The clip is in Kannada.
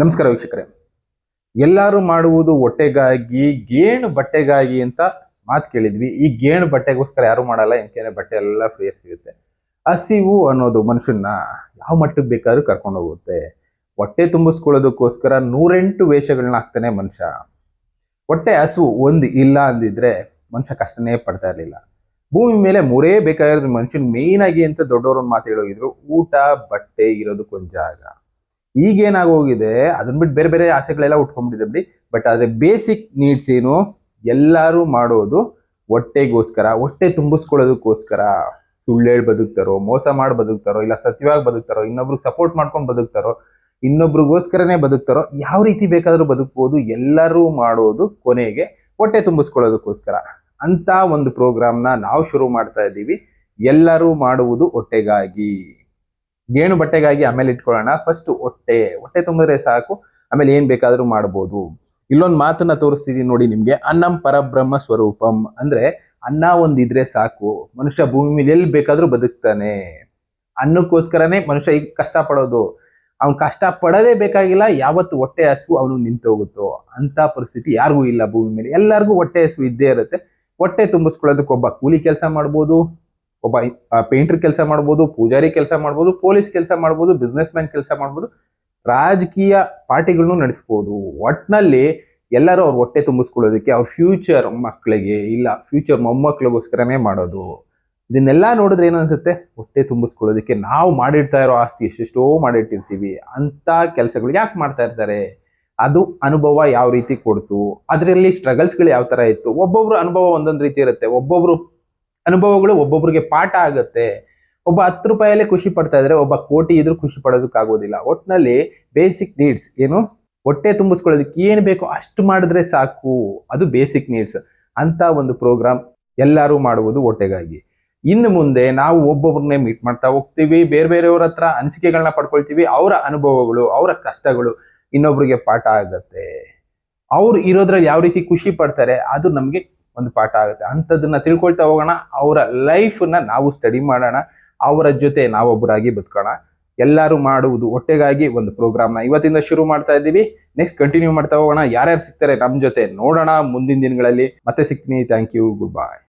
ನಮಸ್ಕಾರ ವೀಕ್ಷಕರೇ. ಎಲ್ಲರೂ ಮಾಡುವುದು ಹೊಟ್ಟೆಗಾಗಿ, ಗೇಣು ಬಟ್ಟೆಗಾಗಿ ಅಂತ ಮಾತು ಕೇಳಿದ್ವಿ. ಈ ಗೇಣು ಬಟ್ಟೆಗೋಸ್ಕರ ಯಾರು ಮಾಡಲ್ಲ ಯಾಕೆಂದ್ರೆ ಬಟ್ಟೆ ಎಲ್ಲ ಫ್ರೀ ಸಿಗುತ್ತೆ. ಹಸಿವು ಅನ್ನೋದು ಮನುಷ್ಯನ ಯಾವ ಮಟ್ಟಕ್ಕೆ ಬೇಕಾದ್ರೂ ಕರ್ಕೊಂಡು ಹೋಗುತ್ತೆ. ಹೊಟ್ಟೆ ತುಂಬಿಸ್ಕೊಳ್ಳೋದಕ್ಕೋಸ್ಕರ ನೂರೆಂಟು ವೇಷಗಳನ್ನ ಹಾಕ್ತಾನೆ ಮನುಷ್ಯ. ಹೊಟ್ಟೆ ಹಸಿವು ಒಂದು ಇಲ್ಲ ಅಂದಿದ್ರೆ ಮನುಷ್ಯ ಕಷ್ಟನೇ ಪಡ್ತಾ ಇರಲಿಲ್ಲ. ಭೂಮಿ ಮೇಲೆ ಮೂರೇ ಬೇಕಾಗಿರೋದು ಮನುಷ್ಯನ್ ಮೇಯ್ನ್ ಆಗಿ ಅಂತ ದೊಡ್ಡವರು ಮಾತು ಹೇಳೋಗಿದ್ರು ಊಟ, ಬಟ್ಟೆ ಇರೋದಕ್ಕೊಂದು ಜಾಗ. ಈಗೇನಾಗೋಗಿದೆ ಅದನ್ನ ಬಿಟ್ಟು ಬೇರೆ ಬೇರೆ ಆಸೆಗಳೆಲ್ಲ ಉಟ್ಕೊಂಡ್ಬಿಟ್ಟಿದೆ ಬಿಡಿ. ಬಟ್ ಆದರೆ ಬೇಸಿಕ್ ನೀಡ್ಸ್ ಏನು? ಎಲ್ಲರೂ ಮಾಡೋದು ಹೊಟ್ಟೆಗೋಸ್ಕರ, ಹೊಟ್ಟೆ ತುಂಬಿಸ್ಕೊಳ್ಳೋದಕ್ಕೋಸ್ಕರ. ಸುಳ್ಳೇಳಿ ಬದುಕ್ತಾರೋ, ಮೋಸ ಮಾಡಿ ಬದುಕ್ತಾರೋ, ಇಲ್ಲ ಸತ್ಯವಾಗಿ ಬದುಕ್ತಾರೋ, ಇನ್ನೊಬ್ರಿಗೆ ಸಪೋರ್ಟ್ ಮಾಡ್ಕೊಂಡು ಬದುಕ್ತಾರೋ, ಇನ್ನೊಬ್ರಿಗೋಸ್ಕರನೇ ಬದುಕ್ತಾರೋ, ಯಾವ ರೀತಿ ಬೇಕಾದರೂ ಬದುಕ್ಬೋದು, ಎಲ್ಲರೂ ಮಾಡೋದು ಕೊನೆಗೆ ಹೊಟ್ಟೆ ತುಂಬಿಸ್ಕೊಳ್ಳೋದಕ್ಕೋಸ್ಕರ. ಅಂತ ಒಂದು ಪ್ರೋಗ್ರಾಮ್ನ ನಾವು ಶುರು ಮಾಡ್ತಾ ಇದ್ದೀವಿ. ಎಲ್ಲರೂ ಮಾಡುವುದು ಹೊಟ್ಟೆಗಾಗಿ. ಗೇಣು ಬಟ್ಟೆಗಾಗಿ ಆಮೇಲೆ ಇಟ್ಕೊಳ್ಳೋಣ. ಫಸ್ಟ್ ಹೊಟ್ಟೆ. ಹೊಟ್ಟೆ ತುಂಬಿದ್ರೆ ಸಾಕು. ಆಮೇಲೆ ಏನ್ ಬೇಕಾದ್ರೂ ಮಾಡ್ಬೋದು. ಇಲ್ಲೊಂದು ಮಾತನ್ನ ತೋರಿಸ್ತೀನಿ ನೋಡಿ ನಿಮ್ಗೆ. ಅನ್ನಂ ಪರಬ್ರಹ್ಮ ಸ್ವರೂಪಂ. ಅಂದ್ರೆ ಅನ್ನ ಒಂದಿದ್ರೆ ಸಾಕು. ಮನುಷ್ಯ ಭೂಮಿ ಮೇಲೆ ಎಲ್ಲಿ ಬೇಕಾದ್ರೂ ಬದುಕ್ತಾನೆ. ಅನ್ನಕ್ಕೋಸ್ಕರನೇ ಮನುಷ್ಯ ಈಗ ಕಷ್ಟ ಪಡೋದು. ಅವ್ನು ಕಷ್ಟ ಪಡೋದೇ ಬೇಕಾಗಿಲ್ಲ, ಯಾವತ್ತು ಹೊಟ್ಟೆ ಹಸು ಅವನು ನಿಂತೋಗುತ್ತೋ ಅಂತ ಪರಿಸ್ಥಿತಿ ಯಾರಿಗೂ ಇಲ್ಲ ಭೂಮಿ ಮೇಲೆ. ಎಲ್ಲರಿಗೂ ಹೊಟ್ಟೆ ಹಸು ಇದ್ದೇ ಇರುತ್ತೆ. ಹೊಟ್ಟೆ ತುಂಬಿಸ್ಕೊಳ್ಳೋದಕ್ಕೆ ಒಬ್ಬ ಕೂಲಿ ಕೆಲಸ ಮಾಡ್ಬೋದು. ಒಬ್ಬ ಪೇಂಟರ್ ಕೆಲಸ ಮಾಡ್ಬೋದು, ಪೂಜಾರಿ ಕೆಲಸ ಮಾಡ್ಬೋದು ಪೊಲೀಸ್ ಕೆಲಸ ಮಾಡ್ಬೋದು ಬಿಸ್ನೆಸ್ ಮ್ಯಾನ್ ಕೆಲಸ ಮಾಡ್ಬೋದು, ರಾಜಕೀಯ ಪಾರ್ಟಿಗಳನ್ನು ನಡೆಸ್ಬೋದು. ಒಟ್ನಲ್ಲಿ ಎಲ್ಲರೂ ಅವ್ರ ಹೊಟ್ಟೆ ತುಂಬಿಸ್ಕೊಳ್ಳೋದಕ್ಕೆ ಅವ್ರ ಫ್ಯೂಚರ್ ಮಕ್ಕಳಿಗೆ ಇಲ್ಲ ಫ್ಯೂಚರ್ ಮೊಮ್ಮಕ್ಕಳಿಗೋಸ್ಕರನೇ ಮಾಡೋದು. ಇದನ್ನೆಲ್ಲ ನೋಡಿದ್ರೆ ಏನು ಅನ್ಸುತ್ತೆ? ಹೊಟ್ಟೆ ತುಂಬಿಸ್ಕೊಳ್ಳೋದಕ್ಕೆ ನಾವು ಮಾಡಿರ್ತಾ ಇರೋ ಆಸ್ತಿ ಎಷ್ಟೆಷ್ಟೋ ಮಾಡಿಟ್ಟಿರ್ತೀವಿ. ಅಂತ ಕೆಲಸಗಳು ಯಾಕೆ ಮಾಡ್ತಾ ಇರ್ತಾರೆ? ಅದು ಅನುಭವ ಯಾವ ರೀತಿ ಕೊಡ್ತು? ಅದರಲ್ಲಿ ಸ್ಟ್ರಗಲ್ಸ್ಗಳು ಯಾವ ತರ ಇತ್ತು? ಒಬ್ಬೊಬ್ರು ಅನುಭವ ಒಂದೊಂದು ರೀತಿ ಇರುತ್ತೆ. ಒಬ್ಬೊಬ್ರು ಅನುಭವಗಳು ಒಬ್ಬೊಬ್ರಿಗೆ ಪಾಠ ಆಗುತ್ತೆ. ಒಬ್ಬ ಹತ್ತು ರೂಪಾಯಲ್ಲೇ ಖುಷಿ ಪಡ್ತಾ ಇದ್ರೆ ಒಬ್ಬ ಕೋಟಿ ಇದ್ರೂ ಖುಷಿ ಪಡೋದಕ್ಕಾಗೋದಿಲ್ಲ. ಒಟ್ಟಿನಲ್ಲಿ ಬೇಸಿಕ್ ನೀಡ್ಸ್ ಏನು? ಹೊಟ್ಟೆ ತುಂಬಿಸ್ಕೊಳ್ಳೋದಕ್ಕೆ ಏನು ಬೇಕೋ ಅಷ್ಟು ಮಾಡಿದ್ರೆ ಸಾಕು. ಅದು ಬೇಸಿಕ್ ನೀಡ್ಸ್ ಅಂತ ಒಂದು ಪ್ರೋಗ್ರಾಮ್ ಎಲ್ಲರೂ ಮಾಡುವುದು ಹೊಟ್ಟೆಗಾಗಿ. ಇನ್ನು ಮುಂದೆ ನಾವು ಒಬ್ಬೊಬ್ರನ್ನೇ ಮೀಟ್ ಮಾಡ್ತಾ ಹೋಗ್ತೀವಿ. ಬೇರೆ ಬೇರೆಯವ್ರ ಹತ್ರ ಹಂಚಿಕೆಗಳನ್ನ ಪಡ್ಕೊಳ್ತೀವಿ. ಅವರ ಅನುಭವಗಳು, ಅವರ ಕಷ್ಟಗಳು ಇನ್ನೊಬ್ರಿಗೆ ಪಾಠ ಆಗುತ್ತೆ. ಅವ್ರು ಇರೋದ್ರಲ್ಲಿ ಯಾವ ರೀತಿ ಖುಷಿ ಪಡ್ತಾರೆ ಅದು ನಮಗೆ ಒಂದು ಪಾಠ ಆಗುತ್ತೆ. ಅಂಥದ್ದನ್ನ ತಿಳ್ಕೊಳ್ತಾ ಹೋಗೋಣ. ಅವರ ಲೈಫನ್ನ ನಾವು ಸ್ಟಡಿ ಮಾಡೋಣ. ಅವರ ಜೊತೆ ನಾವೊಬ್ಬರಾಗಿ ಬದುಕೋಣ. ಎಲ್ಲರೂ ಮಾಡುವುದು ಒಟ್ಟೆಗಾಗಿ ಒಂದು ಪ್ರೋಗ್ರಾಮ್ನ ಇವತ್ತಿಂದ ಶುರು ಮಾಡ್ತಾ ಇದ್ದೀವಿ. ನೆಕ್ಸ್ಟ್ ಕಂಟಿನ್ಯೂ ಮಾಡ್ತಾ ಹೋಗೋಣ. ಯಾರ್ಯಾರು ಸಿಗ್ತಾರೆ ನಮ್ಮ ಜೊತೆ ನೋಡೋಣ ಮುಂದಿನ ದಿನಗಳಲ್ಲಿ. ಮತ್ತೆ ಸಿಗ್ತೀನಿ. Thank you good bye